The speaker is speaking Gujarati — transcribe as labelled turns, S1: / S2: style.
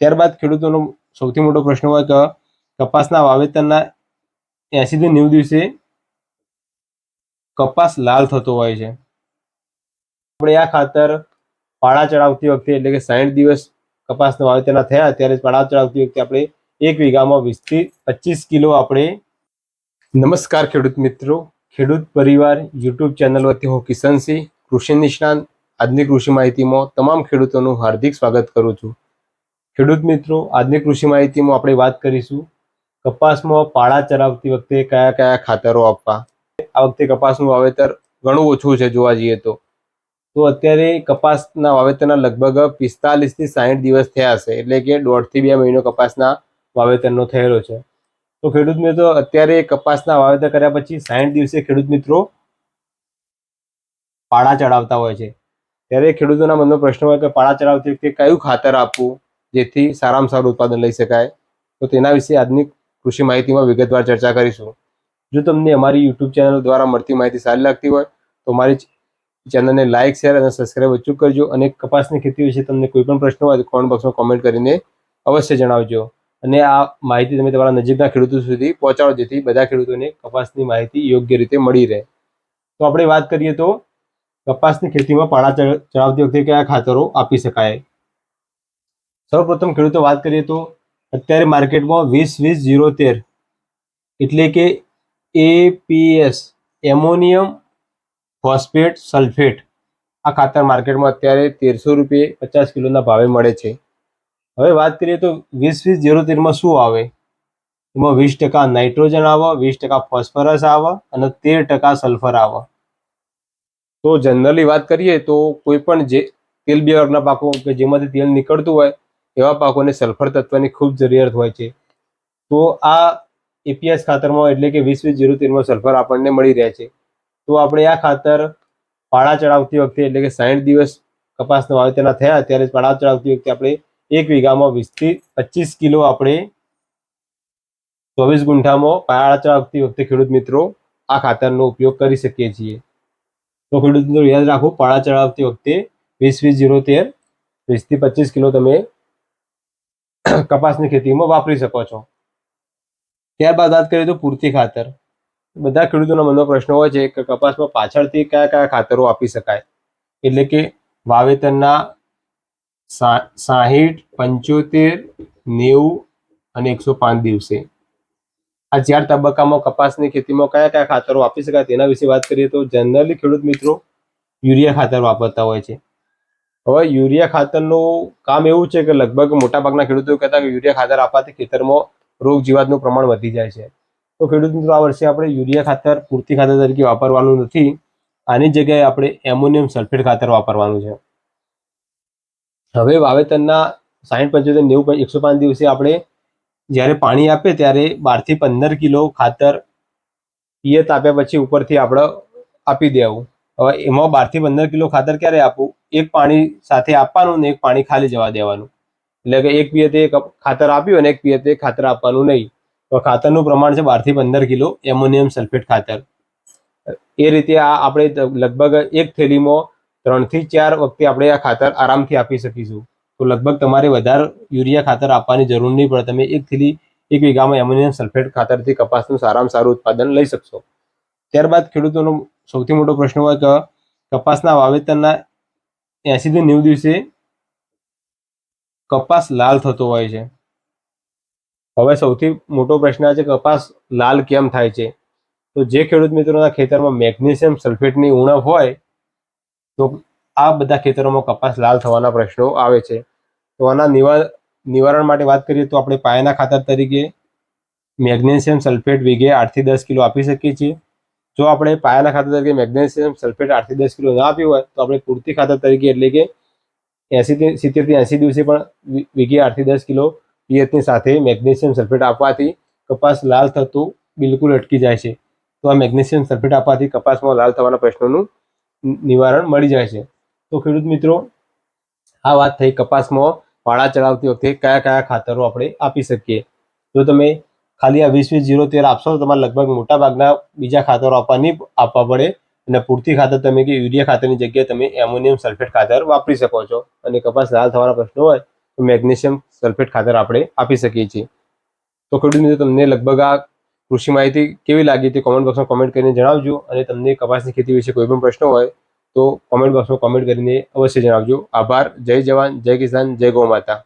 S1: ત્યારબાદ ખેડૂતોનો સૌથી મોટો પ્રશ્ન હોય કે કપાસના વાવેતરના એસી થી નેવું દિવસે કપાસ લાલ થતો હોય છે. આપણે આ ખાતર પાળા ચડાવતી વખતે એટલે કે સાઠ દિવસ કપાસના વાવેતરના થયા ત્યારે પાળા ચડાવતી વખતે આપણે એક વીઘામાં વીસથી પચીસ કિલો આપણે નમસ્કાર ખેડૂત મિત્રો, ખેડૂત પરિવાર યુટ્યુબ ચેનલ વતી હું કિશનસિંહ કૃષિ નિષ્ણાંત. આજની કૃષિ માહિતીમાં તમામ ખેડૂતોનું હાર્દિક સ્વાગત કરું છું. ખેડૂત મિત્રો, આજની કૃષિ માહિતીમાં આપણે વાત કરીશું કપાસમાં પાળા ચરાવતી વખતે કયા કયા ખાતરો આપવા? આ વખતે કપાસનું વાવેતર ઘણું ઓછું છે જોવા જઈએ તો. તો અત્યારે કપાસના વાવેતરના લગભગ પિસ્તાલીસથી સાઠ દિવસ થયા હશે, એટલે કે દોઢથી બે મહિનો કપાસના વાવેતરનો થયેલો છે. તો ખેડૂત મિત્રો, અત્યારે કપાસના વાવેતર કર્યા પછી સાઠ દિવસે ખેડૂત મિત્રો પાળા ચડાવતા હોય છે. ત્યારે ખેડૂતોના મનનો પ્રશ્ન હોય કે પાળા ચડાવતી વખતે કયું ખાતર આપવું? જેથી સારામાં સારું ઉત્પાદન લઈ શકાય. તો તેના વિશે આજની કૃષિ માહિતીમાં વિગતવાર ચર્ચા કરીશું. જો તમને અમારી યુટ્યુબ ચેનલ દ્વારા મળતી માહિતી સારી લાગતી હોય, તો અમારી ચેનલને લાઇક શેર અને સબસ્ક્રાઇબ અચૂક કરજો અને કપાસની ખેતી વિશે તમને કોઈ પણ પ્રશ્ન હોય તો કોમેન્ટ બોક્સમાં કોમેન્ટ કરીને અવશ્ય જણાવજો. અને આ માહિતી તમે તમારા નજીકના ખેડૂતો સુધી પહોંચાડો જેથી બધા ખેડૂતોને કપાસની માહિતી યોગ્ય રીતે મળી રહે. તો આપણે વાત કરીએ તો કપાસની ખેતીમાં પાળા ચડ- ચડાવતી વખતે કયા ખાતરો આપી શકાય? સૌપ્રથમ ખેડૂતો વાત કરીએ તો અત્યારે માર્કેટમાં વીસ વીસ ઝીરો તેર એટલે કે એપીએસ, એમોનિયમ ફોસ્ફેટ સલ્ફેટ આ ખાતર માર્કેટમાં અત્યારે તેરસો રૂપિયે પચાસ કિલોના ભાવે મળે છે. હવે વાત કરીએ તો વીસ વીસ ઝીરો તેરમાં શું આવે? એમાં વીસ ટકા નાઇટ્રોજન આવે, વીસ ટકા ફોસ્ફરસ આવે અને તેર ટકા સલ્ફર આવે. તો જનરલી વાત કરીએ તો કોઈ પણ જે તેલ વર્ગના પાકો કે જેમાંથી તેલ નીકળતું હોય એવા પાકોને સલ્ફર તત્વની ખૂબ જરૂરિયાત હોય છે. તો આ એપીએસ ખાતરમાં એટલે કે વીસ વીસ જીરો તેરમાં સલ્ફર આપણને મળી રહે છે. તો આપણે આ ખાતર પાળા ચડાવતી વખતે એટલે કે સાઠ દિવસ કપાસના વાવેતરના થયા ત્યારે પાળા ચડાવતી વખતે આપણે એક વીઘામાં વીસથી પચીસ કિલો આપણે ચોવીસ ગુંઠામાં પાળા ચડાવતી વખતે ખેડૂત મિત્રો આ ખાતરનો ઉપયોગ કરી શકીએ છીએ. તો ખેડૂત મિત્રો યાદ રાખો, પાળા ચડાવતી વખતે વીસ વીસ જીરો તેર વીસથી પચીસ કિલો તમે કપાસની ખેતીમાં વાપરી શકો છો. ત્યારબાદ વાત કરીએ તો પૂરતી ખાતર. બધા ખેડૂતોના મનનો પ્રશ્ન હોય છે કે કપાસમાં પાછળથી કયા કયા ખાતરો આપી શકાય? એટલે કે વાવેતરના સાહીઠ, પંચોતેર, નેવું અને એકસો પાંચ દિવસે. આ ચાર તબક્કામાં કપાસની ખેતીમાં કયા કયા ખાતરો આપી શકાય તેના વિશે વાત કરીએ તો જનરલી ખેડૂત મિત્રો યુરિયા ખાતર વાપરતા હોય છે. હવે યુરિયા ખાતરનું કામ એવું છે કે લગભગ મોટાભાગના ખેડૂતો કહેતા કે યુરિયા ખાતર આપવાથી ખેતરમાં રોગ જીવાતનું પ્રમાણ વધી જાય છે. તો ખેડૂત મિત્રો આ વર્ષે આપણે યુરિયા ખાતર પૂરતી ખાતર તરીકે વાપરવાનું નથી. આની જગ્યાએ આપણે એમોનિયમ સલ્ફેટ ખાતર વાપરવાનું છે. હવે વાવેતરના સાહીઠ પંચોતેર, નેવું એકસો પાંચ દિવસે આપણે જ્યારે પાણી આપે ત્યારે બારથી પંદર કિલો ખાતર પિયત આપ્યા પછી ઉપરથી આપણે આપી દેવું. હવે એમાં બારથી પંદર કિલો ખાતર ક્યારે આપવું? એક પાણી સાથે આપવાનું ને એક પાણી ખાલી જવા દેવાનું. એટલે કે એક પિયતે ખાતર આપ્યું અને એક પિયતે ખાતર આપવાનું નહીં. તો ખાતરનું પ્રમાણ છે બારથી પંદર કિલો એમોનિયમ સલ્ફેટ ખાતર. એ રીતે આ આપણે લગભગ એક થેલીમાં ત્રણથી ચાર વખતે આપણે આ ખાતર આરામથી આપી શકીશું. તો લગભગ તમારે વધારે યુરિયા ખાતર આપવાની જરૂર નહીં પડે. તમે એક થેલી એક વીઘામાં એમોનિયમ સલ્ફેટ ખાતરથી કપાસનું સારામાં સારું ઉત્પાદન લઈ શકશો. ત્યારબાદ ખેડૂતોનો સૌથી મોટો પ્રશ્ન હોય કે કપાસના વાવેતરના એસીથી નેવું દિવસે કપાસ લાલ થતો હોય છે. હવે સૌથી મોટો પ્રશ્ન છે કપાસ લાલ કેમ થાય છે? તો જે ખેડૂત મિત્રોના ખેતરમાં મેગ્નેશિયમ સલ્ફેટની ઉણપ હોય, તો આ બધા ખેતરોમાં કપાસ લાલ થવાના પ્રશ્નો આવે છે. તો આના નિવા, નિવારણ માટે વાત કરીએ તો આપણે પાયાના ખાતર તરીકે મેગ્નેશિયમ સલ્ફેટ વીઘે આઠથી દસ કિલો આપી શકીએ છીએ. જો આપણે પાયાના ખાતર તરીકે મેગ્નેશિયમ સલ્ફેટ આઠથી દસ કિલો ના આપ્યું હોય, તો આપણે પૂરતી ખાતર તરીકે એટલે કે એંસીથી સિત્તેરથી એંસી દિવસે પણ વીઘી આઠથી દસ કિલો પિયતની સાથે મેગ્નેશિયમ સલ્ફેટ આપવાથી કપાસ લાલ થતું બિલકુલ અટકી જાય છે. તો આ મેગ્નેશિયમ સલ્ફેટ આપવાથી કપાસમાં લાલ થવાના પ્રશ્નોનું નિવારણ મળી જાય છે. તો ખેડૂત મિત્રો, આ વાત થઈ કપાસમાં વાળા ચડાવતી વખતે કયા કયા ખાતરો આપણે આપી શકીએ? જો તમે ખાલી આ વીસ વીસ જીરો તેર આપશો તો તમારે લગભગ મોટા ભાગના બીજા ખાતરો આપવાની આપવા પડે. અને પૂરતી ખાતર તમે કે યુરિયા ખાતરની જગ્યાએ તમે એમોનિયમ સલ્ફેટ ખાતર વાપરી શકો છો. અને કપાસ લાલ થવાના પ્રશ્નો હોય તો મેગ્નેશિયમ સલ્ફેટ ખાતર આપણે આપી શકીએ છીએ. તો ખેડૂત મિત્રો, તમને લગભગ આ કૃષિ માહિતી કેવી લાગી તે કોમેન્ટ બોક્સમાં કોમેન્ટ કરીને જણાવજો. અને તમને કપાસની ખેતી વિશે કોઈ પણ પ્રશ્ન હોય તો કોમેન્ટ બોક્સમાં કોમેન્ટ કરીને અવશ્ય જણાવજો. આભાર. જય જવાન. જય કિસાન. જય ગૌ માતા.